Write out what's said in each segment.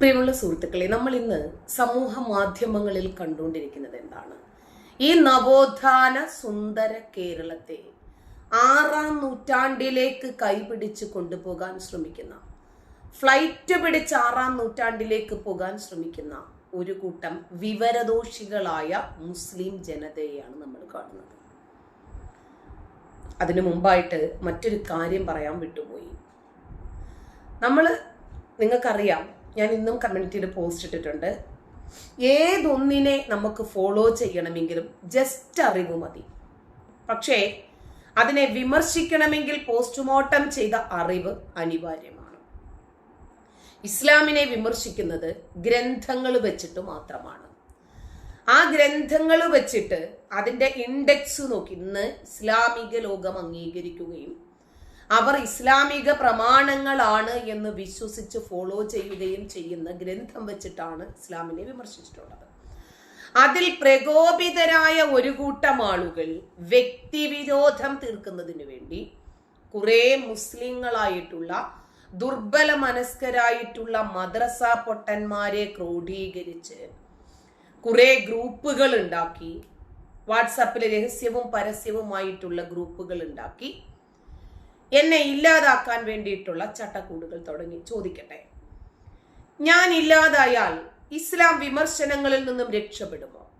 പ്രിയമുള്ള സുഹൃത്തുക്കളെ നമ്മൾ ഇന്ന് സമൂഹ മാധ്യമങ്ങളിൽ കണ്ടുകൊണ്ടിരിക്കുന്നത് എന്താണ്? ഈ നവോത്ഥാന സുന്ദര കേരളത്തെ ആറാം നൂറ്റാണ്ടിലേക്ക് കൈപിടിച്ച് കൊണ്ടുപോകാൻ ശ്രമിക്കുന്ന ഫ്ലൈറ്റ് പിടിച്ച് ആറാം നൂറ്റാണ്ടിലേക്ക് പോകാൻ ശ്രമിക്കുന്ന ഒരു കൂട്ടം വിവരദോഷികളായ മുസ്ലിം ജനതയെയാണ് നമ്മൾ കാണുന്നത്. അതിനു മുമ്പായിട്ട് മറ്റൊരു കാര്യം പറയാൻ വിട്ടുപോയി. നമ്മൾ നിങ്ങൾക്കറിയാം ഞാൻ ഇന്നും കമ്മ്യൂണിറ്റിയിൽ പോസ്റ്റ് ഇട്ടിട്ടുണ്ട്. ഏതൊന്നിനെ നമുക്ക് ഫോളോ ചെയ്യണമെങ്കിലും ജസ്റ്റ് അറിവ് മതി. പക്ഷേ അതിനെ വിമർശിക്കണമെങ്കിൽ പോസ്റ്റ്മോർട്ടം ചെയ്ത അറിവ് അനിവാര്യമാണ്. ഇസ്ലാമിനെ വിമർശിക്കുന്നത് ഗ്രന്ഥങ്ങൾ വെച്ചിട്ട് മാത്രമാണ്. ആ ഗ്രന്ഥങ്ങൾ വെച്ചിട്ട് അതിന്റെ ഇൻഡെക്സ് നോക്കി ഇന്ന് ഇസ്ലാമിക ലോകം അംഗീകരിക്കുകയും അവർ ഇസ്ലാമിക പ്രമാണങ്ങളാണ് എന്ന് വിശ്വസിച്ച് ഫോളോ ചെയ്യുകയും ചെയ്യുന്ന ഗ്രന്ഥം വെച്ചിട്ടാണ് ഇസ്ലാമിനെ വിമർശിച്ചിട്ടുള്ളത്. അതിൽ പ്രകോപിതരായ ഒരു കൂട്ടം ആളുകൾ വ്യക്തിവിരോധം തീർക്കുന്നതിന് വേണ്ടി കുറെ മുസ്ലിങ്ങളായിട്ടുള്ള ദുർബല മനസ്കരായിട്ടുള്ള മദ്രസ പൊട്ടന്മാരെ ക്രോഡീകരിച്ച് കുറെ ഗ്രൂപ്പുകൾ ഉണ്ടാക്കി വാട്സാപ്പിൽ രഹസ്യവും പരസ്യവുമായിട്ടുള്ള ഗ്രൂപ്പുകൾ ഉണ്ടാക്കി എന്നെ ഇല്ലാതാക്കാൻ വേണ്ടിയിട്ടുള്ള ചട്ടക്കൂടുകൾ തുടങ്ങി. ചോദിക്കട്ടെ? ഞാൻ ഇല്ലാതായാൽ ഇസ്ലാം വിമർശനങ്ങളിൽ നിന്നും രക്ഷപ്പെടുമോ?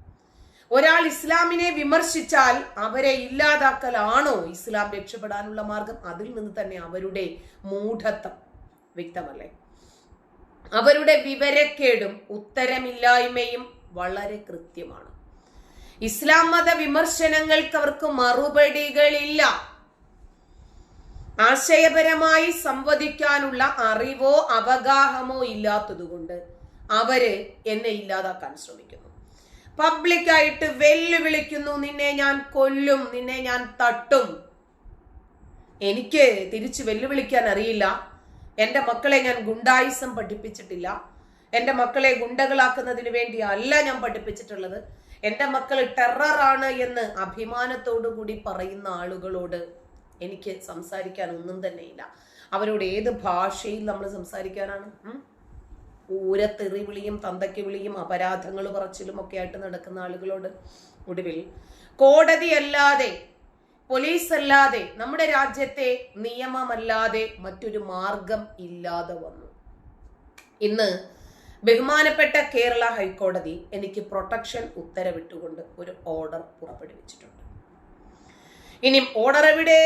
ഒരാൾ ഇസ്ലാമിനെ വിമർശിച്ചാൽ അവരെ ഇല്ലാതാക്കലാണോ ഇസ്ലാം രക്ഷപ്പെടാനുള്ള മാർഗം? അതിൽ നിന്ന് തന്നെ അവരുടെ മൂഢത്വം വ്യക്തമല്ലേ? അവരുടെ വിവരക്കേടും ഉത്തരമില്ലായ്മയും വളരെ കൃത്യമാണ്. ഇസ്ലാം മത വിമർശനങ്ങൾക്ക് അവർക്ക് മറുപടികളില്ല. ആശയപരമായി സംവദിക്കാനുള്ള അറിവോ അവഗാഹമോ ഇല്ലാത്തതുകൊണ്ട് അവർ എന്നെ ഇല്ലാതാക്കാൻ ശ്രമിക്കുന്നു. പബ്ലിക്കായിട്ട് വെല്ലുവിളിക്കുന്നു നിന്നെ ഞാൻ കൊല്ലും നിന്നെ ഞാൻ തട്ടും. എനിക്ക് തിരിച്ചു വെല്ലുവിളിക്കാൻ അറിയില്ല. എന്റെ മക്കളെ ഞാൻ ഗുണ്ടായുസം പഠിപ്പിച്ചിട്ടില്ല. എന്റെ മക്കളെ ഗുണ്ടകളാക്കുന്നതിന് വേണ്ടി അല്ല ഞാൻ പഠിപ്പിച്ചിട്ടുള്ളത്. എന്റെ മക്കൾ ടെററാണ് എന്ന് അഭിമാനത്തോടു കൂടി പറയുന്ന ആളുകളോട് എനിക്ക് സംസാരിക്കാൻ ഒന്നും തന്നെ ഇല്ല. അവരോട് ഏത് ഭാഷയിൽ നമ്മൾ സംസാരിക്കാനാണ്? ഊരത്തെറി വിളിയും തന്തയ്ക്ക് വിളിയും അപരാധങ്ങൾ പറച്ചിലും ഒക്കെ ആയിട്ട് നടക്കുന്ന ആളുകളോട് ഒടുവിൽ കോടതി അല്ലാതെ പോലീസ് അല്ലാതെ നമ്മുടെ രാജ്യത്തെ നിയമമല്ലാതെ മറ്റൊരു മാർഗം ഇല്ലാതെ വന്നു. ഇന്ന് ബഹുമാനപ്പെട്ട കേരള ഹൈക്കോടതി എനിക്ക് പ്രൊട്ടക്ഷൻ ഉത്തരവിട്ടുകൊണ്ട് ഒരു ഓർഡർ പുറപ്പെടുവിച്ചിട്ടുണ്ട്. ഇനി ഓർഡർ എവിടെ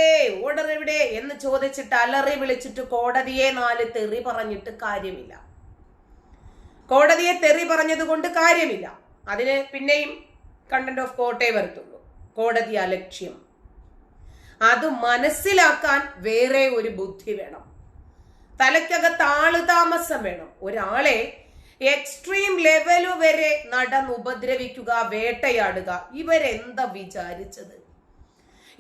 ഓർഡർ എവിടെ എന്ന് ചോദിച്ചിട്ട് അലറി വിളിച്ചിട്ട് കോടതിയെ നാല് തെറി പറഞ്ഞിട്ട് കാര്യമില്ല. കോടതിയെ തെറി പറഞ്ഞത് കൊണ്ട് കാര്യമില്ല. അതിന് പിന്നെയും കണ്ടന്റ് ഓഫ് കോർട്ടേ വരത്തുള്ളൂ. കോടതി അലക്ഷ്യം. അത് മനസ്സിലാക്കാൻ വേറെ ഒരു ബുദ്ധി വേണം. തലയ്ക്കകത്ത് ആൾ താമസം വേണം. ഒരാളെ എക്സ്ട്രീം ലെവലു വരെ നടന്ന് ഉപദ്രവിക്കുക വേട്ടയാടുക ഇവരെന്താ വിചാരിച്ചത്?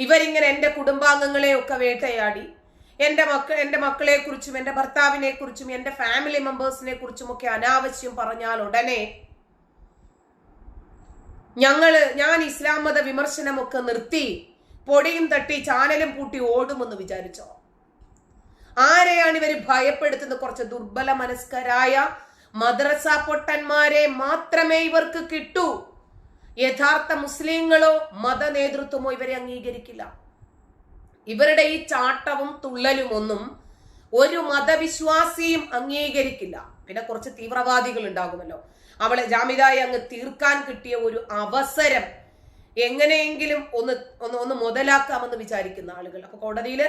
ഇവരിങ്ങനെ എന്റെ കുടുംബാംഗങ്ങളെയൊക്കെ വേട്ടയാടി. എന്റെ മക്കൾ എന്റെ മക്കളെക്കുറിച്ചും എന്റെ ഭർത്താവിനെക്കുറിച്ചും എന്റെ ഫാമിലി മെമ്പേഴ്സിനെ കുറിച്ചുമൊക്കെ അനാവശ്യം പറഞ്ഞാൽ ഉടനെ ഞങ്ങൾ ഞാൻ ഇസ്ലാം മത വിമർശനമൊക്കെ നിർത്തി പൊടിയും തട്ടി ചാനലും പൂട്ടി ഓടുമെന്ന് വിചാരിച്ചോ? ആരെയാണ് ഇവർ ഭയപ്പെടുത്തുന്നത്? കുറച്ച് ദുർബല മനസ്കരായ മദ്രസ പൊട്ടന്മാരെ മാത്രമേ ഇവർക്ക് കിട്ടൂ. യഥാർത്ഥ മുസ്ലിങ്ങളോ മത നേതൃത്വമോ ഇവരെ അംഗീകരിക്കില്ല. ഇവരുടെ ഈ ചാട്ടവും തുള്ളലും ഒന്നും ഒരു മതവിശ്വാസിയും അംഗീകരിക്കില്ല. പിന്നെ കുറച്ച് തീവ്രവാദികൾ ഉണ്ടാകുമല്ലോ. അവളെ ജാമിതായി അങ്ങ് തീർക്കാൻ കിട്ടിയ ഒരു അവസരം എങ്ങനെയെങ്കിലും ഒന്ന് ഒന്ന് ഒന്ന് മുതലാക്കാമെന്ന് വിചാരിക്കുന്ന ആളുകൾ. അപ്പൊ കോടതിയിൽ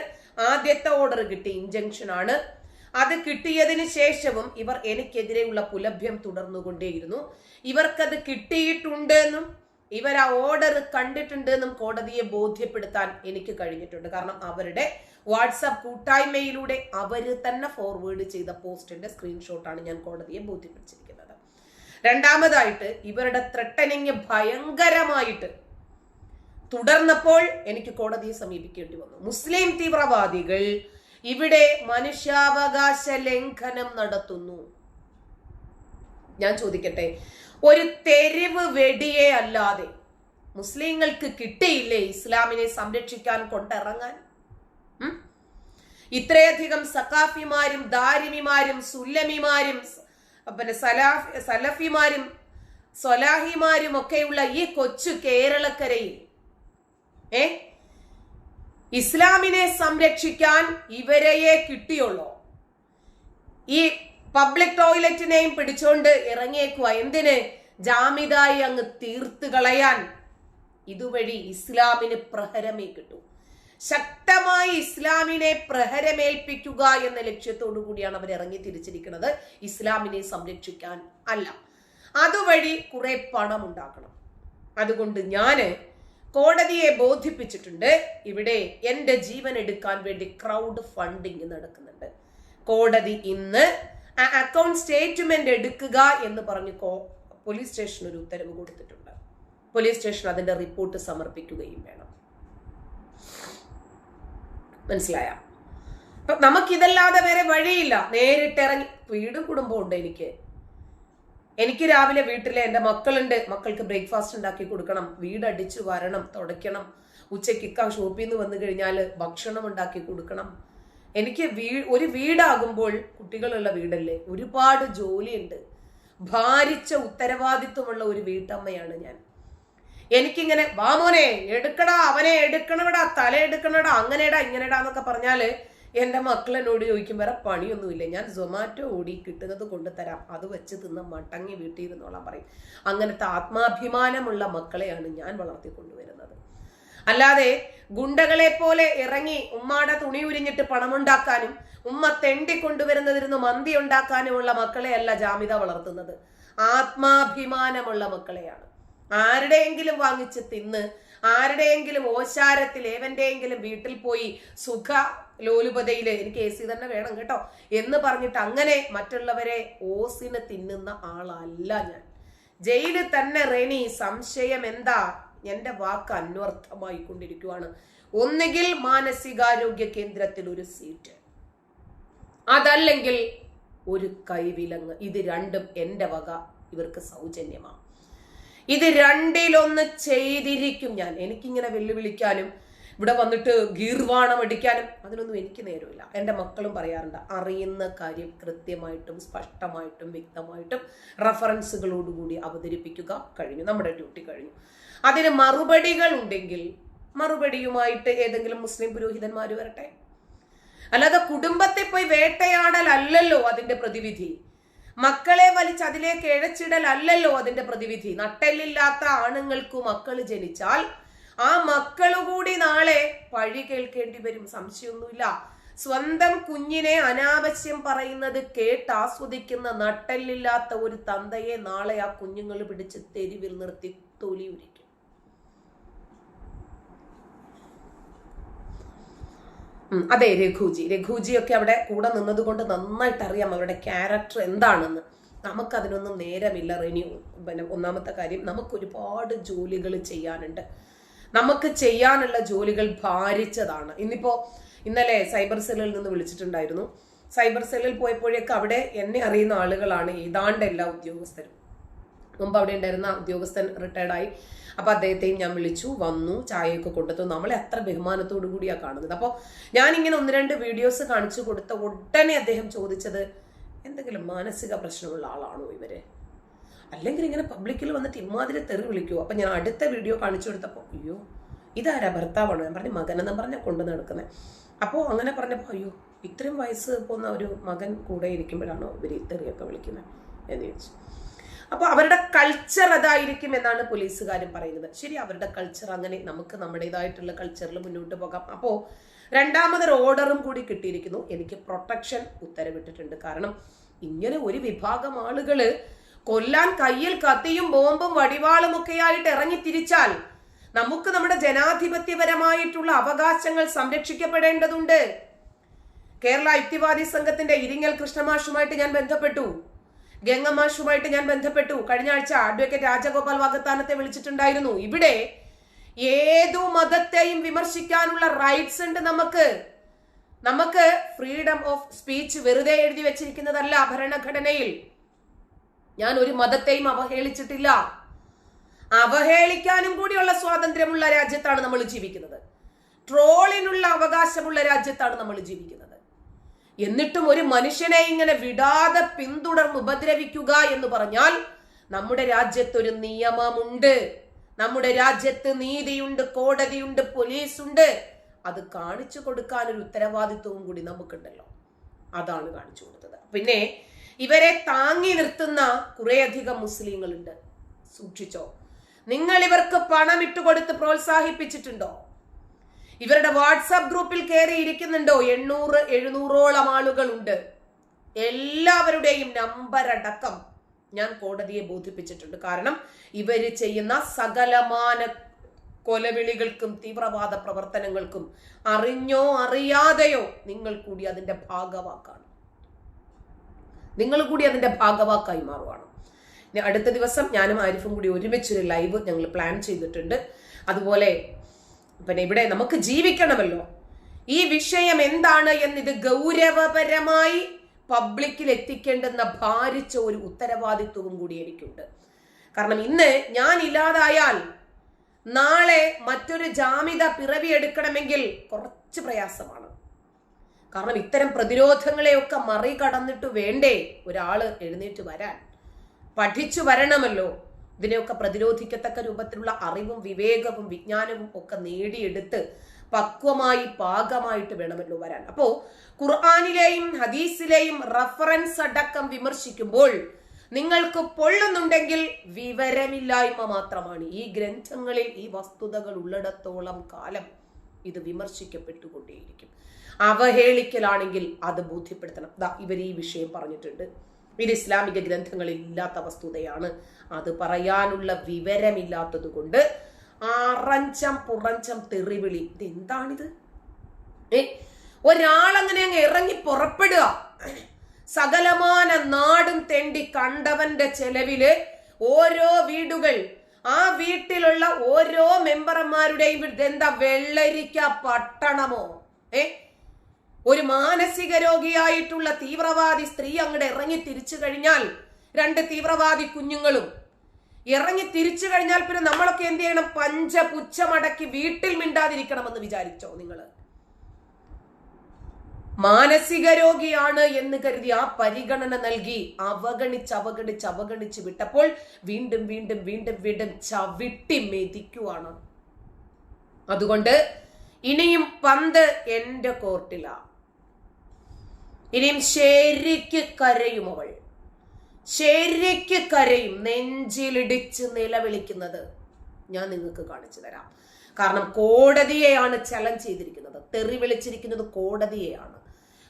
ആദ്യത്തെ ഓർഡർ കിട്ടി ഇഞ്ചക്ഷൻ ആണ്. അത് കിട്ടിയതിന് ശേഷവും ഇവർ എനിക്കെതിരെയുള്ള പുലഭ്യം തുടർന്നുകൊണ്ടേയിരുന്നു. ഇവർക്കത് കിട്ടിയിട്ടുണ്ട് എന്നും ഇവർ ആ ഓർഡർ കണ്ടിട്ടുണ്ട് എന്നും കോടതിയെ ബോധ്യപ്പെടുത്താൻ എനിക്ക് കഴിഞ്ഞിട്ടുണ്ട്. കാരണം അവരുടെ വാട്സാപ്പ് കൂട്ടായ്മയിലൂടെ അവർ തന്നെ ഫോർവേഡ് ചെയ്ത പോസ്റ്റിന്റെ സ്ക്രീൻഷോട്ടാണ് ഞാൻ കോടതിയെ ബോധ്യപ്പെടുത്തിയിരിക്കുന്നത്. രണ്ടാമതായിട്ട് ഇവരുടെ ത്രട്ടനിങ് ഭയങ്കരമായിട്ട് തുടർന്നപ്പോൾ എനിക്ക് കോടതിയെ സമീപിക്കേണ്ടി വന്നു. മുസ്ലിം തീവ്രവാദികൾ ഇവിടെ മനുഷ്യാവകാശ ലംഘനം നടത്തുന്നു. ഞാൻ ചോദിക്കട്ടെ ഒരു തെരുവ് വെടിയെ അല്ലാതെ മുസ്ലിങ്ങൾക്ക് കിട്ടിയില്ലേ ഇസ്ലാമിനെ സംരക്ഷിക്കാൻ കൊണ്ടിറങ്ങാൻ? ഇത്രയധികം സക്കാഫിമാരും ദാരിമിമാരും സുല്ലമിമാരും പിന്നെ സലാഫ് സലഫിമാരും സൊലാഹിമാരും ഒക്കെയുള്ള ഈ കൊച്ചു കേരളക്കരയിൽ ഏ? ഇസ്ലാമിനെ സംരക്ഷിക്കാൻ ഇവരെയേ കിട്ടിയുള്ളൂ. ഈ പബ്ലിക് ടോയ്ലറ്റിനെയും പിടിച്ചോണ്ട് ഇറങ്ങിയേക്കുക എന്തിന്? ജാമിതായി അങ്ങ് തീർത്ത് കളയാൻ. ഇതുവഴി ഇസ്ലാമിന് പ്രഹരമേ കിട്ടൂ. ശക്തമായി ഇസ്ലാമിനെ പ്രഹരമേൽപ്പിക്കുക എന്ന ലക്ഷ്യത്തോടു കൂടിയാണ് അവർ ഇറങ്ങി തിരിച്ചിരിക്കുന്നത്. ഇസ്ലാമിനെ സംരക്ഷിക്കാൻ അല്ല. അതുവഴി കുറെ പണം ഉണ്ടാക്കണം. അതുകൊണ്ട് ഞാൻ കോടതിയെ ബോധിപ്പിച്ചിട്ടുണ്ട്. ഇവിടെ എന്റെ ജീവൻ എടുക്കാൻ വേണ്ടി ക്രൗഡ് ഫണ്ടിങ് നടക്കുന്നുണ്ട്. കോടതി ഇന്ന് അക്കൗണ്ട് സ്റ്റേറ്റ്മെന്റ് എടുക്കുക എന്ന് പറഞ്ഞ് പോലീസ് സ്റ്റേഷൻ ഒരു ഉത്തരവ് കൊടുത്തിട്ടുണ്ട്. പോലീസ് സ്റ്റേഷൻ അതിന്റെ റിപ്പോർട്ട് സമർപ്പിക്കുകയും വേണം. മനസ്സിലായ? അപ്പൊ നമുക്കിതല്ലാതെ വേറെ വഴിയില്ല. നേരിട്ട് ഇറങ്ങി വീടും കുടുംബവും ഉണ്ട് എനിക്ക്. എനിക്ക് രാവിലെ വീട്ടിലെ എന്റെ മക്കളുണ്ട്. മക്കൾക്ക് ബ്രേക്ക്ഫാസ്റ്റ് ഉണ്ടാക്കി കൊടുക്കണം. വീട് അടിച്ചു വരണം തുടയ്ക്കണം. ഉച്ചയ്ക്ക് ഇക്ക ഷോപ്പിൽ നിന്ന് വന്നു കഴിഞ്ഞാൽ ഭക്ഷണം ഉണ്ടാക്കി കൊടുക്കണം. എനിക്ക് വീ ഒരു വീടാകുമ്പോൾ കുട്ടികളുള്ള വീടല്ലേ? ഒരുപാട് ജോലിയുണ്ട്. ഭാരിച്ച ഉത്തരവാദിത്വമുള്ള ഒരു വീട്ടമ്മയാണ് ഞാൻ. എനിക്കിങ്ങനെ വാമോനെ എടുക്കടാ അവനെ എടുക്കണവിടാ തല എടുക്കണടാ അങ്ങനെടാ ഇങ്ങനെടാ എന്നൊക്കെ പറഞ്ഞാൽ എന്റെ മക്കളെന്നോട് ചോദിക്കും വേറെ പണിയൊന്നുമില്ല. ഞാൻ സൊമാറ്റോ ഓടി കിട്ടുന്നത് കൊണ്ടുതരാം. അത് വെച്ച് തിന്ന് മടങ്ങി വീട്ടിൽ ഇരുന്നോളാം പറയും. അങ്ങനത്തെ ആത്മാഭിമാനമുള്ള മക്കളെയാണ് ഞാൻ വളർത്തിക്കൊണ്ടുവരുന്നത്. അല്ലാതെ ഗുണ്ടകളെ പോലെ ഇറങ്ങി ഉമ്മാടെ തുണി ഉരിഞ്ഞിട്ട് പണമുണ്ടാക്കാനും ഉമ്മ തെണ്ടി കൊണ്ടുവരുന്നതിരുന്ന് മന്തി ഉണ്ടാക്കാനുമുള്ള മക്കളെയല്ല ജാമിത വളർത്തുന്നത്. ആത്മാഭിമാനമുള്ള മക്കളെയാണ്. ആരുടെയെങ്കിലും വാങ്ങിച്ച് തിന്ന് ആരുടെയെങ്കിലും ഓശാരത്തിൽ ഏവന്റെയെങ്കിലും വീട്ടിൽ പോയി സുഖ ലോലുപതയിൽ എനിക്ക് എ സി തന്നെ വേണം കേട്ടോ എന്ന് പറഞ്ഞിട്ട് അങ്ങനെ മറ്റുള്ളവരെ ഓസിന് തിന്നുന്ന ആളല്ല ഞാൻ. ജയിലിൽ തന്നെ റെനി സംശയം എന്താ എന്റെ വാക്ക് അന്വർത്ഥമായി കൊണ്ടിരിക്കുകയാണ് ഒന്നുകിൽ മാനസികാരോഗ്യ കേന്ദ്രത്തിൽ ഒരു സീറ്റ് അതല്ലെങ്കിൽ ഒരു കൈവിലങ്ങ്. ഇത് രണ്ടും എന്റെ വക ഇവർക്ക് സൗജന്യമാണ് ഇത് രണ്ടിലൊന്ന് ചെയ്തിരിക്കും ഞാൻ. എനിക്കിങ്ങനെ വെല്ലുവിളിക്കാനും ഇവിടെ വന്നിട്ട് ഗീർവാണം അടിക്കാനും അതിനൊന്നും എനിക്ക് നേരമില്ല. എന്റെ മക്കളും പറയാറുണ്ട് അറിയുന്ന കാര്യം കൃത്യമായിട്ടും സ്പഷ്ടമായിട്ടും വ്യക്തമായിട്ടും റഫറൻസുകളോടുകൂടി അവതരിപ്പിക്കുക കഴിഞ്ഞു. നമ്മുടെ ഡ്യൂട്ടി കഴിഞ്ഞു. അതിന് മറുപടികൾ ഉണ്ടെങ്കിൽ മറുപടിയുമായിട്ട് ഏതെങ്കിലും മുസ്ലിം പുരോഹിതന്മാർ വരട്ടെ. അല്ലാതെ കുടുംബത്തെ പോയി വേട്ടയാടൽ അല്ലല്ലോ അതിന്റെ പ്രതിവിധി. മക്കളെ വലിച്ച് അതിലേക്ക് ഇഴച്ചിടലല്ലല്ലോ അതിന്റെ പ്രതിവിധി. നട്ടെല്ലില്ലാത്ത ആണുങ്ങൾക്ക് മക്കൾ ജനിച്ചാൽ ആ മക്കളുകൂടി നാളെ പഴി കേൾക്കേണ്ടി വരും. സംശയമൊന്നുമില്ല. സ്വന്തം കുഞ്ഞിനെ അനാവശ്യം പറയുന്നത് കേട്ട് ആസ്വദിക്കുന്ന നട്ടെല്ലില്ലാത്ത ഒരു തന്തയെ നാളെ ആ കുഞ്ഞുങ്ങൾ പിടിച്ച് തെരുവിൽ നിർത്തി തൊലി അതെ രഘുജി. രഘുജി ഒക്കെ അവിടെ കൂടെ നിന്നതുകൊണ്ട് നന്നായിട്ട് അറിയാം അവരുടെ ക്യാരക്ടർ എന്താണെന്ന്. നമുക്കതിനൊന്നും നേരമില്ല റെനി. പിന്നെ ഒന്നാമത്തെ കാര്യം നമുക്ക് ഒരുപാട് ജോലികൾ ചെയ്യാനുണ്ട്. നമുക്ക് ചെയ്യാനുള്ള ജോലികൾ ഭാരിച്ചതാണ്. ഇന്നിപ്പോ ഇന്നലെ സൈബർ സെല്ലിൽ നിന്ന് വിളിച്ചിട്ടുണ്ടായിരുന്നു. സൈബർ സെല്ലിൽ പോയപ്പോഴേക്ക് അവിടെ എന്നെ അറിയുന്ന ആളുകളാണ് ഏതാണ്ട് എല്ലാ ഉദ്യോഗസ്ഥരും. മുമ്പ് അവിടെ ഉണ്ടായിരുന്ന ഉദ്യോഗസ്ഥൻ റിട്ടയർഡ് ആയി അപ്പൊ അദ്ദേഹത്തെയും ഞാൻ വിളിച്ചു വന്നു ചായയൊക്കെ കൊണ്ടുത്തു നമ്മളെ എത്ര ബഹുമാനത്തോടു കൂടിയാ കാണുന്നത്. അപ്പോൾ ഞാൻ ഇങ്ങനെ ഒന്ന് രണ്ട് വീഡിയോസ് കാണിച്ചു കൊടുത്ത ഉടനെ അദ്ദേഹം ചോദിച്ചത് എന്തെങ്കിലും മാനസിക പ്രശ്നമുള്ള ആളാണോ ഇവർ? അല്ലെങ്കിൽ ഇങ്ങനെ പബ്ലിക്കിൽ വന്നിട്ട് ഇമാതിരി തെറി വിളിക്കുമോ അപ്പൊ ഞാൻ അടുത്ത വീഡിയോ കാണിച്ചു കൊടുത്തപ്പോൾ അയ്യോ ഇതാരാ ഭർത്താവാണോ? ഞാൻ പറഞ്ഞു മകനെന്നും പറഞ്ഞ കൊണ്ടു നടക്കുന്നത് അപ്പോൾ അങ്ങനെ പറഞ്ഞപ്പോൾ അയ്യോ ഇത്രയും വയസ്സ് പോകുന്ന ഒരു മകൻ കൂടെ ഇരിക്കുമ്പോഴാണോ ഇവർ തെറിയൊക്കെ വിളിക്കുന്നത് എന്ന് ചോദിച്ചു. അപ്പോൾ അവരുടെ കൾച്ചർ അതായിരിക്കും എന്നാണ് പോലീസുകാരും പറയുന്നത്. ശരി അവരുടെ കൾച്ചർ അങ്ങനെ നമുക്ക് നമ്മുടേതായിട്ടുള്ള കൾച്ചറിൽ മുന്നോട്ട് പോകാം. അപ്പോൾ രണ്ടാമതൊരു ഓർഡറും കൂടി കിട്ടിയിരിക്കുന്നു. എനിക്ക് പ്രൊട്ടക്ഷൻ ഉത്തരവിട്ടിട്ടുണ്ട്. കാരണം ഇങ്ങനെ ഒരു വിഭാഗം ആളുകൾ കൊല്ലാൻ കയ്യിൽ കത്തിയും ബോംബും വടിവാളും ഒക്കെ ആയിട്ട് ഇറങ്ങി തിരിച്ചാൽ നമുക്ക് നമ്മുടെ ജനാധിപത്യപരമായിട്ടുള്ള അവകാശങ്ങൾ സംരക്ഷിക്കപ്പെടേണ്ടതുണ്ട്. കേരള യുക്തിവാദി സംഘത്തിന്റെ ഇരിങ്ങൽ കൃഷ്ണമാഷുമായിട്ട് ഞാൻ ബന്ധപ്പെട്ടു. ഗംഗമാഷുമായിട്ട് ഞാൻ ബന്ധപ്പെട്ടു. കഴിഞ്ഞ ആഴ്ച അഡ്വക്കേറ്റ് രാജഗോപാൽ വാഗത്താനത്തെ വിളിച്ചിട്ടുണ്ടായിരുന്നു. ഇവിടെ ഏതു മതത്തെയും വിമർശിക്കാനുള്ള റൈറ്റ്സ് ഉണ്ട് നമുക്ക്. നമുക്ക് ഫ്രീഡം ഓഫ് സ്പീച്ച് വെറുതെ എഴുതി വെച്ചിരിക്കുന്നതല്ല ഭരണഘടനയിൽ. ഞാൻ ഒരു മതത്തെയും അവഹേളിച്ചിട്ടില്ല. അവഹേളിക്കാനും കൂടിയുള്ള സ്വാതന്ത്ര്യമുള്ള രാജ്യത്താണ് നമ്മൾ ജീവിക്കുന്നത്. ട്രോളിനുള്ള അവകാശമുള്ള രാജ്യത്താണ് നമ്മൾ ജീവിക്കുന്നത്. എന്നിട്ടും ഒരു മനുഷ്യനെ ഇങ്ങനെ വിടാതെ പിന്തുടർന്ന് ഉപദ്രവിക്കുക എന്ന് പറഞ്ഞാൽ നമ്മുടെ രാജ്യത്തൊരു നിയമമുണ്ട്. നമ്മുടെ രാജ്യത്ത് നീതിയുണ്ട് കോടതിയുണ്ട് പോലീസുണ്ട്. അത് കാണിച്ചു കൊടുക്കാൻ ഒരു ഉത്തരവാദിത്വവും കൂടി നമുക്കുണ്ടല്ലോ. അതാണ് കാണിച്ചു കൊടുത്തത്. പിന്നെ ഇവരെ താങ്ങി നിർത്തുന്ന കുറേയധികം മുസ്ലിങ്ങളുണ്ട്. സൂക്ഷിച്ചോ. നിങ്ങൾ ഇവർക്ക് പണം ഇട്ടുകൊടുത്ത് പ്രോത്സാഹിപ്പിച്ചിട്ടുണ്ടോ? ഇവരുടെ വാട്സാപ്പ് ഗ്രൂപ്പിൽ കയറി ഇരിക്കുന്നുണ്ടോ? എണ്ണൂറ് എഴുന്നൂറോളം ആളുകളുണ്ട്. എല്ലാവരുടെയും നമ്പർ അടക്കം ഞാൻ കോടതിയെ ബോധിപ്പിച്ചിട്ടുണ്ട്. കാരണം ഇവർ ചെയ്യുന്ന സകലമാന കൊലവിളികൾക്കും തീവ്രവാദ പ്രവർത്തനങ്ങൾക്കും അറിഞ്ഞോ അറിയാതെയോ നിങ്ങൾ കൂടി അതിന്റെ ഭാഗവാക്കാണ്. നിങ്ങൾ കൂടി അതിന്റെ ഭാഗവാക്കായി മാറുവാണ്. അടുത്ത ദിവസം ഞാനും ആരിഫും കൂടി ഒരുമിച്ചൊരു ലൈവ് ഞങ്ങൾ പ്ലാൻ ചെയ്തിട്ടുണ്ട്. അതുപോലെ പിന്നെ ഇവിടെ നമുക്ക് ജീവിക്കണമല്ലോ. ഈ വിഷയം എന്താണ് എന്നിത് ഗൗരവപരമായി പബ്ലിക്കിൽ എത്തിക്കേണ്ടുന്ന ഭാരിച്ച ഒരു ഉത്തരവാദിത്വവും കൂടി എനിക്കുണ്ട്. കാരണം ഇന്ന് ഞാൻ ഇല്ലാതായാൽ നാളെ മറ്റൊരു ജാമ്യത പിറവി എടുക്കണമെങ്കിൽ കുറച്ച് പ്രയാസമാണ്. കാരണം ഇത്തരം പ്രതിരോധങ്ങളെയൊക്കെ മറികടന്നിട്ട് വേണ്ടേ ഒരാൾ എഴുന്നേറ്റ് വരാൻ. പഠിച്ചു വരണമല്ലോ. ഇതിനെയൊക്കെ പ്രതിരോധിക്കത്തക്ക രൂപത്തിലുള്ള അറിവും വിവേകവും വിജ്ഞാനവും ഒക്കെ നേടിയെടുത്ത് പക്വമായി പാകമായിട്ട് വേണമല്ലോ വരാൻ. അപ്പോ ഖുർആാനിലെയും ഹദീസിലെയും റഫറൻസ് അടക്കം വിമർശിക്കുമ്പോൾ നിങ്ങൾക്ക് പൊള്ളുന്നുണ്ടെങ്കിൽ വിവരമില്ലായ്മ മാത്രമാണ്. ഈ ഗ്രന്ഥങ്ങളിൽ ഈ വസ്തുതകൾ ഉള്ളിടത്തോളം കാലം ഇത് വിമർശിക്കപ്പെട്ടുകൊണ്ടേയിരിക്കും. അവഹേളിക്കലാണെങ്കിൽ അത് ബോധ്യപ്പെടുത്തണം. ഇവർ ഈ വിഷയം പറഞ്ഞിട്ടുണ്ട്. ഇത് ഇസ്ലാമിക ഗ്രന്ഥങ്ങളിൽ ഇല്ലാത്ത വസ്തുതയാണ്. അത് പറയാനുള്ള വിവരമില്ലാത്തത് കൊണ്ട് അറഞ്ചം പുറഞ്ചം തെറിവിളി. ഇത് എന്താണിത് ഏ? ഒരാളങ്ങനെ അങ്ങ് ഇറങ്ങി പുറപ്പെടുക. സകലമാന നാടും തെണ്ടി കണ്ടവന്റെ ചെലവിൽ ഓരോ വീടുകൾ ആ വീട്ടിലുള്ള ഓരോ മെമ്പർമാരുടെയും എന്താ വെള്ളരിക്ക പട്ടണമോ? ഏ? ഒരു മാനസിക രോഗിയായിട്ടുള്ള തീവ്രവാദി സ്ത്രീ അങ്ങോട്ട് ഇറങ്ങി തിരിച്ചു കഴിഞ്ഞാൽ രണ്ട് തീവ്രവാദി കുഞ്ഞുങ്ങളും. ഇറങ്ങി തിരിച്ചു കഴിഞ്ഞാൽ പിന്നെ നമ്മളൊക്കെ എന്ത് ചെയ്യണം? പഞ്ചപുച്ഛമടക്കി വീട്ടിൽ മിണ്ടാതിരിക്കണമെന്ന് വിചാരിച്ചോ നിങ്ങൾ മാനസിക രോഗിയാണ് എന്ന് കരുതി ആ പരിഗണന നൽകി അവഗണിച്ച് അവഗണിച്ച് അവഗണിച്ച് വിട്ടപ്പോൾ വീണ്ടും വീണ്ടും വീണ്ടും വീണ്ടും ചവിട്ടി മെതിക്കുവാണ്. അതുകൊണ്ട് ഇനിയും പന്ത് എന്റെ കോർട്ടിലാ. ഇനിയും ശരിക്ക് കരയും അവൾ. ശരിക്ക് കരയും. നെഞ്ചിലിടിച്ച് നിലവിളിക്കുന്നത് ഞാൻ നിങ്ങൾക്ക് കാണിച്ചു തരാം. കാരണം കോടതിയെയാണ് ചലഞ്ച് ചെയ്തിരിക്കുന്നത്. തെറി വിളിച്ചിരിക്കുന്നത് കോടതിയെയാണ്.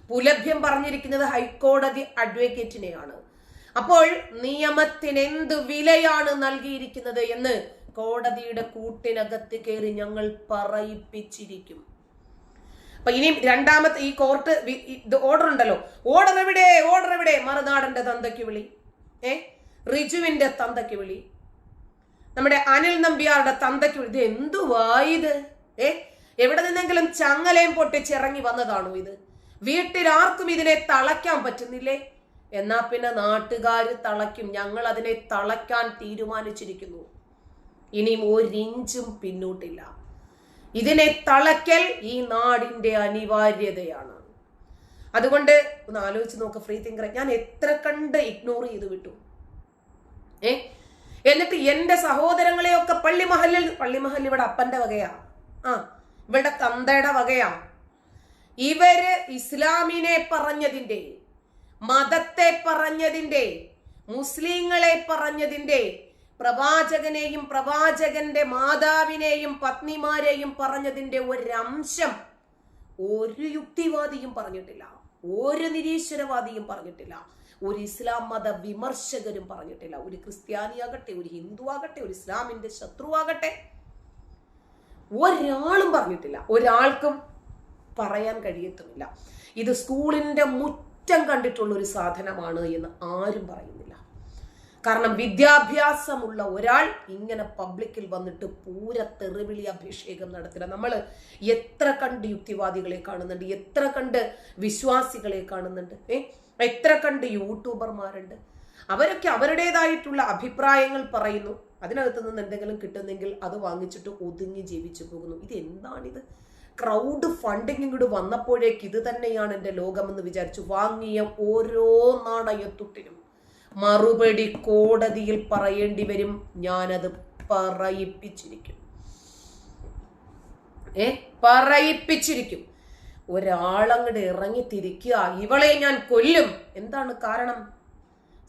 പുലഭ്യം പറഞ്ഞിരിക്കുന്നത് ഹൈക്കോടതി അഡ്വക്കേറ്റിനെയാണ് അപ്പോൾ നിയമത്തിന് എന്ത് വിലയാണ് നൽകിയിരിക്കുന്നത് എന്ന് കോടതിയുടെ കൂട്ടിനകത്ത് കയറി ഞങ്ങൾ പറയിപ്പിച്ചിരിക്കും. അപ്പൊ ഇനിയും രണ്ടാമത്തെ ഈ കോർട്ട് ഇത് ഓർഡർ ഉണ്ടല്ലോ. ഓർഡർ എവിടെ? ഓർഡർ എവിടെ? മറുനാടന്റെ തന്തയ്ക്ക് വിളി. ഏ? റിജുവിന്റെ തന്തയ്ക്ക് വിളി. നമ്മുടെ അനിൽ നമ്പ്യാരുടെ തന്തയ്ക്ക് വിളി. ഇത് എന്തുവായത് ഏ? എവിടെ നിന്നെങ്കിലും ചങ്ങലയും പൊട്ടിച്ചിറങ്ങി വന്നതാണോ ഇത്? വീട്ടിൽ ആർക്കും ഇതിനെ തളയ്ക്കാൻ പറ്റുന്നില്ലേ? എന്നാ പിന്നെ നാട്ടുകാര് തളയ്ക്കും. ഞങ്ങൾ അതിനെ തളയ്ക്കാൻ തീരുമാനിച്ചിരിക്കുന്നു. ഇനിയും ഒരിഞ്ചും പിന്നോട്ടില്ല. ഇതിനെ തളയ്ക്കൽ ഈ നാടിന്റെ അനിവാര്യതയാണ്. അതുകൊണ്ട് ഒന്ന് ആലോചിച്ച് നോക്ക് ഫ്രീ തിങ്കറെ ഞാൻ എത്ര കണ്ട് ഇഗ്നോർ ചെയ്ത് വിട്ടു. ഏ? എന്നിട്ട് എന്റെ സഹോദരങ്ങളെയൊക്കെ പള്ളിമഹലിൽ പള്ളിമഹൽ ഇവിടെ അപ്പന്റെ വകയാ. ആ ഇവിടെ തന്തയുടെ വകയാ. ഇവർ ഇസ്ലാമിനെ പറഞ്ഞതിന്റെ മതത്തെ പറഞ്ഞതിന്റെ മുസ്ലിങ്ങളെ പറഞ്ഞതിന്റെ പ്രവാചകനെയും പ്രവാചകന്റെ മാതാവിനെയും പത്നിമാരെയും പറഞ്ഞതിന്റെ ഒരംശം ഒരു യുക്തിവാദിയും പറഞ്ഞിട്ടില്ല. ഒരു നിരീശ്വരവാദിയും പറഞ്ഞിട്ടില്ല. ഒരു ഇസ്ലാം മത വിമർശകരും പറഞ്ഞിട്ടില്ല. ഒരു ക്രിസ്ത്യാനിയാകട്ടെ ഒരു ഹിന്ദു ആകട്ടെ ഒരു ഇസ്ലാമിന്റെ ശത്രുവാകട്ടെ ഒരാളും പറഞ്ഞിട്ടില്ല. ഒരാൾക്കും പറയാൻ കഴിയത്തുമില്ല. ഇത് സ്കൂളിന്റെ മുറ്റം കണ്ടിട്ടുള്ള ഒരു സാധനമാണ് എന്ന് ആരും പറയുന്നില്ല. കാരണം വിദ്യാഭ്യാസമുള്ള ഒരാൾ ഇങ്ങനെ പബ്ലിക്കിൽ വന്നിട്ട് പൂര തെറിവിളി അഭിഷേകം നടത്തില്ല. നമ്മൾ എത്ര കണ്ട് യുക്തിവാദികളെ കാണുന്നുണ്ട് എത്ര കണ്ട് വിശ്വാസികളെ കാണുന്നുണ്ട് ഏ? എത്ര കണ്ട് യൂട്യൂബർമാരുണ്ട്. അവരൊക്കെ അവരുടേതായിട്ടുള്ള അഭിപ്രായങ്ങൾ പറയുന്നു. അതിനകത്ത് നിന്ന് എന്തെങ്കിലും കിട്ടുന്നെങ്കിൽ അത് വാങ്ങിച്ചിട്ട് ഒതുങ്ങി ജീവിച്ചു പോകുന്നു. ഇത് എന്താണിത്? ക്രൗഡ് ഫണ്ടിങ് ഇങ്ങോട്ട് വന്നപ്പോഴേക്ക് ഇത് തന്നെയാണ് എന്റെ ലോകമെന്ന് വിചാരിച്ചു വാങ്ങിയ ഓരോ നാണയത്തുട്ടിനും. മറുപടി കോടതിയിൽ പറയേണ്ടി വരും. ഞാനത് പറയിപ്പിച്ചിരിക്കും. ഏ? പറയിപ്പിച്ചിരിക്കും. ഒരാളങ്ങട് ഇറങ്ങി തിരിക്കുക ഇവളെ ഞാൻ കൊല്ലും. എന്താണ് കാരണം?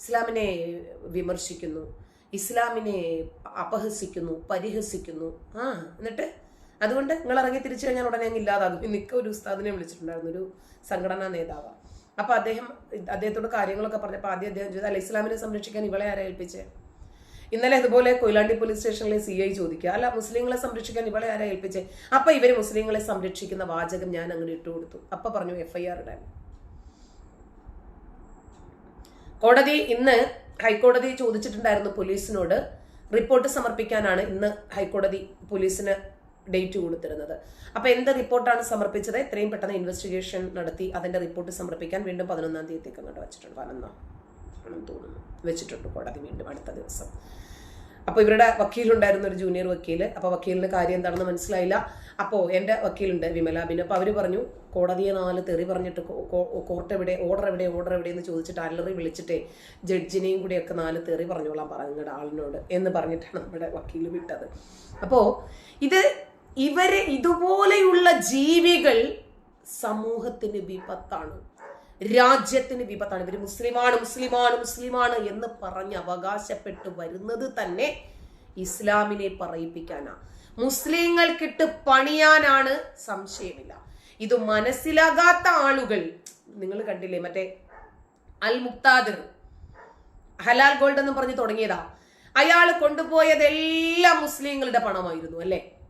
ഇസ്ലാമിനെ വിമർശിക്കുന്നു ഇസ്ലാമിനെ അപഹസിക്കുന്നു പരിഹസിക്കുന്നു. ആ എന്നിട്ട്? അതുകൊണ്ട് നിങ്ങൾ ഇറങ്ങി തിരിച്ചു കഴിഞ്ഞാൽ ഉടനെ അങ്ങ് ഇല്ലാതാകും. നിൽക്ക ഒരു ഉസ്താദിനെ വിളിച്ചിട്ടുണ്ടായിരുന്നു ഒരു സംഘടനാ നേതാവ്. അപ്പൊ അദ്ദേഹം അദ്ദേഹത്തോട് കാര്യങ്ങളൊക്കെ പറഞ്ഞപ്പോൾ ആദ്യം അദ്ദേഹം ചോദിച്ചു അല്ല ഇസ്ലാമിനെ സംരക്ഷിക്കാൻ ഇവളെ ആരെ ഏൽപ്പിച്ചേ? ഇന്നലെ ഇതുപോലെ കൊയിലാണ്ടി പോലീസ് സ്റ്റേഷനിലെ സി ഐ ചോദിക്കുക അല്ല മുസ്ലിങ്ങളെ സംരക്ഷിക്കാൻ ഇവളെ ആരാ ഏൽപ്പിച്ചേ? അപ്പൊ ഇവർ മുസ്ലിങ്ങളെ സംരക്ഷിക്കുന്ന വാചകം ഞാൻ അങ്ങനെ ഇട്ടു കൊടുത്തു. അപ്പൊ പറഞ്ഞു എഫ് ഐ ആർ ഇടാൻ. കോടതി ഇന്ന് ഹൈക്കോടതി ചോദിച്ചിട്ടുണ്ടായിരുന്നു പോലീസിനോട് റിപ്പോർട്ട് സമർപ്പിക്കാനാണ് ഇന്ന് ഹൈക്കോടതി പോലീസിന് ഡേറ്റ് കൊടുത്തിരുന്നത്. അപ്പൊ എന്ത് റിപ്പോർട്ടാണ് സമർപ്പിച്ചത്? എത്രയും പെട്ടെന്ന് ഇൻവെസ്റ്റിഗേഷൻ നടത്തി അതിന്റെ റിപ്പോർട്ട് സമർപ്പിക്കാൻ വീണ്ടും പതിനൊന്നാം തീയതിക്ക് അങ്ങോട്ട് വെച്ചിട്ടുണ്ട്. പതിനൊന്നാം ആണെന്ന് തോന്നുന്നു. വെച്ചിട്ടുണ്ട് കോടതി വീണ്ടും അടുത്ത ദിവസം. അപ്പോൾ ഇവരുടെ വക്കീലുണ്ടായിരുന്ന ഒരു ജൂനിയർ വക്കീൽ അപ്പോൾ വക്കീലിന് കാര്യം എന്താണെന്ന് മനസ്സിലായില്ല. അപ്പോൾ എന്റെ വക്കീലുണ്ട് വിമല. ബിൻ അപ്പോൾ അവർ പറഞ്ഞു കോടതിയെ നാല് തെറി പറഞ്ഞിട്ട് കോർട്ട് എവിടെ ഓർഡർ എവിടെ ഓർഡർ എവിടെ എന്ന് ചോദിച്ചിട്ട് അല്ലറി വിളിച്ചിട്ടേ ജഡ്ജിനെയും ഒക്കെ നാല് തെറി പറഞ്ഞോളാം പറഞ്ഞ ആളിനോട് എന്ന് പറഞ്ഞിട്ടാണ് നമ്മുടെ വക്കീൽ വിട്ടത്. അപ്പോൾ ഇത് ഇവരെ ഇതുപോലെയുള്ള ജീവികൾ സമൂഹത്തിന് വിപത്താണ്. രാജ്യത്തിന് വിപത്താണ്. ഇവർ മുസ്ലിമാണ് മുസ്ലിമാണ് മുസ്ലിമാണ് എന്ന് പറഞ്ഞ് അവകാശപ്പെട്ട് വരുന്നത് തന്നെ ഇസ്ലാമിനെ പറയിപ്പിക്കാനാ. മുസ്ലിങ്ങൾക്കിട്ട് പണിയാനാണ് സംശയമില്ല. ഇത് മനസ്സിലാകാത്ത ആളുകൾ നിങ്ങൾ കണ്ടില്ലേ മറ്റേ അൽ മുക്താദിർ ഹലാൽ ഗോൾഡ് എന്ന് പറഞ്ഞ് തുടങ്ങിയതാ. അയാൾ കൊണ്ടുപോയതെല്ലാം മുസ്ലിങ്ങളുടെ പണമായിരുന്നു അല്ലേ?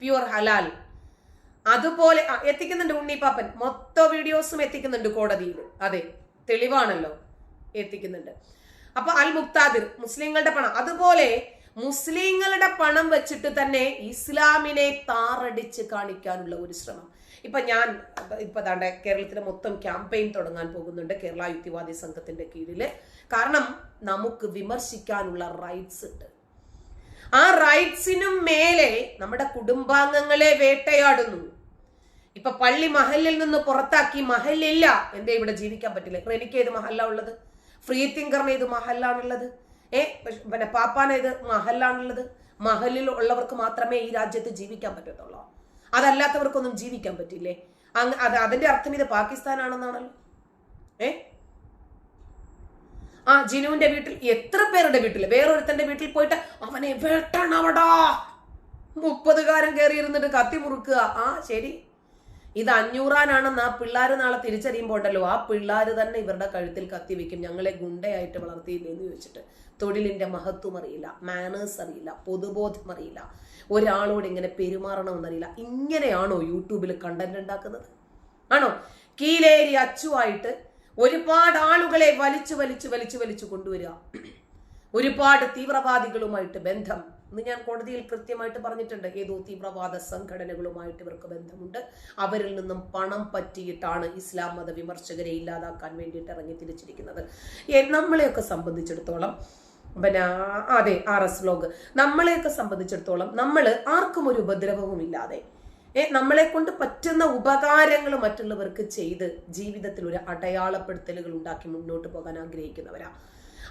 പ്യുവർ ഹലാൽ. അതുപോലെ എത്തിക്കുന്നുണ്ട് ഉണ്ണിപ്പാപ്പൻ മൊത്തം വീഡിയോസും എത്തിക്കുന്നുണ്ട് കോടതിയിൽ അതെ തെളിവാണല്ലോ. എത്തിക്കുന്നുണ്ട്. അപ്പൊ അൽ മുക്താദിർ മുസ്ലിങ്ങളുടെ പണം. അതുപോലെ മുസ്ലിങ്ങളുടെ പണം വെച്ചിട്ട് തന്നെ ഇസ്ലാമിനെ താറടിച്ച് കാണിക്കാനുള്ള ഒരു ശ്രമം. ഇപ്പൊ ഞാൻ ഇപ്പൊ താണ്ടെ കേരളത്തിലെ മൊത്തം ക്യാമ്പയിൻ തുടങ്ങാൻ പോകുന്നുണ്ട് കേരള യുക്തിവാദി സംഘത്തിന്റെ കീഴിൽ. കാരണം നമുക്ക് വിമർശിക്കാനുള്ള റൈറ്റ്സ് ഉണ്ട്. ആ റൈറ്റ്സിനും മേലെ നമ്മുടെ കുടുംബാംഗങ്ങളെ വേട്ടയാടുന്നു. ഇപ്പൊ പള്ളി മഹലിൽ നിന്ന് പുറത്താക്കി മഹലില്ല എന്തേ ഇവിടെ ജീവിക്കാൻ പറ്റില്ല? എനിക്ക് ഏത് മഹല്ല ഉള്ളത്? ഫ്രീ തിങ്കറിന് ഏത് മഹലാണുള്ളത് ഏ പിന്നെ പാപ്പാന് ഏത് മഹലാണുള്ളത് മഹലിൽ ഉള്ളവർക്ക് മാത്രമേ ഈ രാജ്യത്ത് ജീവിക്കാൻ പറ്റത്തുള്ളൂ. അതല്ലാത്തവർക്കൊന്നും ജീവിക്കാൻ പറ്റില്ലേ? അത് അതിന്റെ അർത്ഥം ഇത് പാകിസ്ഥാനാണെന്നാണല്ലോ. ഏ? ആ ജിനുവിന്റെ വീട്ടിൽ എത്ര പേരുടെ വീട്ടിൽ വേറൊരുത്തന്റെ വീട്ടിൽ പോയിട്ട് അവനെ വേട്ടണവടാ. മുപ്പതുകാരൻ കയറിയിരുന്നിട്ട് കത്തി മുറുക്കുക. ആ ശരി. ഇത് അഞ്ഞൂറാനാണെന്ന് ആ പിള്ളേർ നാളെ തിരിച്ചറിയുമ്പോൾ ഉണ്ടല്ലോ. ആ പിള്ളേർ തന്നെ ഇവരുടെ കഴുത്തിൽ കത്തി വെക്കും. ഞങ്ങളെ ഗുണ്ടയായിട്ട് വളർത്തിയില്ലേ എന്ന് ചോദിച്ചിട്ട്. തൊഴിലിന്റെ മഹത്വം അറിയില്ല. മാനേഴ്സ് അറിയില്ല. പൊതുബോധം അറിയില്ല. ഒരാളോട് ഇങ്ങനെ പെരുമാറണമെന്നറിയില്ല. ഇങ്ങനെയാണോ യൂട്യൂബിൽ കണ്ടന്റ് ഉണ്ടാക്കുന്നത്? ആണോ? കീലേരി അച്ചുവായിട്ട് ഒരുപാട് ആളുകളെ വലിച്ചു വലിച്ചു വലിച്ചു വലിച്ചു കൊണ്ടുവരിക. ഒരുപാട് തീവ്രവാദികളുമായിട്ട് ബന്ധം. ഇന്ന് ഞാൻ കോടതിയിൽ കൃത്യമായിട്ട് പറഞ്ഞിട്ടുണ്ട്. ഏതോ തീവ്രവാദ സംഘടനകളുമായിട്ട് ഇവർക്ക് ബന്ധമുണ്ട്. അവരിൽ നിന്നും പണം പറ്റിയിട്ടാണ് ഇസ്ലാം മത വിമർശകരെ ഇല്ലാതാക്കാൻ വേണ്ടിയിട്ട് ഇറങ്ങി തിരിച്ചിരിക്കുന്നത്. നമ്മളെയൊക്കെ സംബന്ധിച്ചിടത്തോളം പിന്നെ അതെ ആർ എസ് ബ്ലോഗ് നമ്മളെയൊക്കെ സംബന്ധിച്ചിടത്തോളം നമ്മൾ ആർക്കും ഒരു ഉപദ്രവവും ഇല്ലാതെ നമ്മളെ കൊണ്ട് പറ്റുന്ന ഉപകാരങ്ങൾ മറ്റുള്ളവർക്ക് ചെയ്ത് ജീവിതത്തിൽ ഒരു അടയാളപ്പെടുത്തലുകൾ ഉണ്ടാക്കി മുന്നോട്ട് പോകാൻ ആഗ്രഹിക്കുന്നവരാ.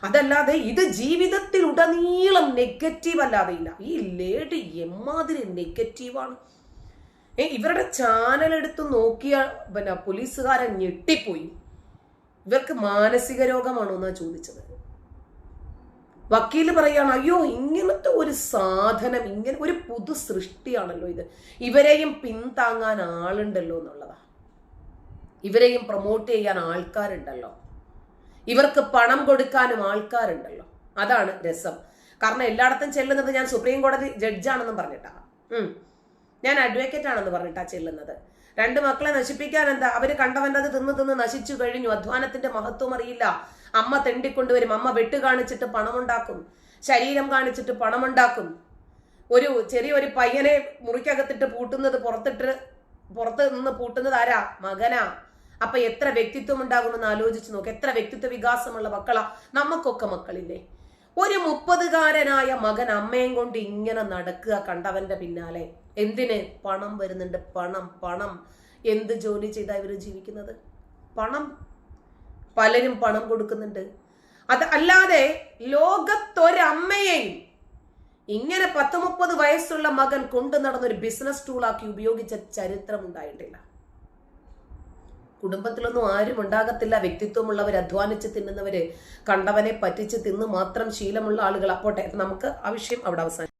അതല്ലാതെ ഇത് ജീവിതത്തിൽ ഉടനീളം നെഗറ്റീവ് അല്ലാതെ ഇല്ല. ഈ ലേഡി എമ്മാതിരി നെഗറ്റീവാണ് ഏ ഇവരുടെ ചാനൽ എടുത്ത് നോക്കിയ പിന്നെ പോലീസുകാരൻ ഞെട്ടിപ്പോയി. ഇവർക്ക് മാനസിക രോഗമാണോ എന്നാ ചോദിച്ചത്. വക്കീൽ പറയാണ് അയ്യോ ഇങ്ങനത്തെ ഒരു സാധനം ഇങ്ങനെ ഒരു പുതു സൃഷ്ടിയാണല്ലോ ഇത്. ഇവരെയും പിന്താങ്ങാൻ ആളുണ്ടല്ലോ എന്നുള്ളതാ. ഇവരെയും പ്രൊമോട്ട് ചെയ്യാൻ ആൾക്കാരുണ്ടല്ലോ. ഇവർക്ക് പണം കൊടുക്കാനും ആൾക്കാരുണ്ടല്ലോ. അതാണ് രസം. കാരണം എല്ലായിടത്തും ചെല്ലുന്നത് ഞാൻ സുപ്രീം കോടതി ജഡ്ജാണെന്നും പറഞ്ഞിട്ടാ. ഞാൻ അഡ്വക്കേറ്റ് ആണെന്ന് പറഞ്ഞിട്ടാ ചെല്ലുന്നത്. രണ്ട് മക്കളെ നശിപ്പിക്കാൻ എന്താ? അവർ കണ്ടവന്റെ അത് തിന്ന് തിന്ന് നശിച്ചു കഴിഞ്ഞു. അധ്വാനത്തിന്റെ മഹത്വം അറിയില്ല. അമ്മ തെണ്ടിക്കൊണ്ടുവരും. അമ്മ വെട്ട് കാണിച്ചിട്ട് പണമുണ്ടാക്കും. ശരീരം കാണിച്ചിട്ട് പണമുണ്ടാക്കും. ഒരു ചെറിയൊരു പയ്യനെ മുറിക്കകത്തിട്ട് പൂട്ടുന്നത് പുറത്തിട്ട് പുറത്ത് നിന്ന് പൂട്ടുന്നത് ആരാ? മകനാ. അപ്പൊ എത്ര വ്യക്തിത്വം ഉണ്ടാകുമെന്ന് ആലോചിച്ച് നോക്ക്. എത്ര വ്യക്തിത്വ വികാസമുള്ള മക്കളാ. നമുക്കൊക്കെ മക്കളില്ലേ? ഒരു മുപ്പതുകാരനായ മകൻ അമ്മയും കൊണ്ട് ഇങ്ങനെ നടക്കുക കണ്ടവന്റെ പിന്നാലെ. എന്തിന്? പണം വരുന്നുണ്ട്. പണം പണം. എന്ത് ജോലി ചെയ്താ ഇവർ ജീവിക്കുന്നത്? പണം പലരും പണം കൊടുക്കുന്നുണ്ട്. അത് അല്ലാതെ ലോകത്തൊരമ്മയെയും ഇങ്ങനെ പത്ത് മുപ്പത് വയസ്സുള്ള മകൻ കൊണ്ടു നടന്ന ഒരു ബിസിനസ് ടൂളാക്കി ഉപയോഗിച്ച ചരിത്രം ഉണ്ടായിട്ടില്ല. കുടുംബത്തിലൊന്നും ആരും ഉണ്ടാകത്തില്ല. വ്യക്തിത്വമുള്ളവർ അധ്വാനിച്ച് തിന്നുന്നവര് കണ്ടവനെ പറ്റിച്ച് തിന്ന് മാത്രം ശീലമുള്ള ആളുകൾ അപ്പോട്ടെ നമുക്ക് ആവശ്യം അവിടെ അവസാനം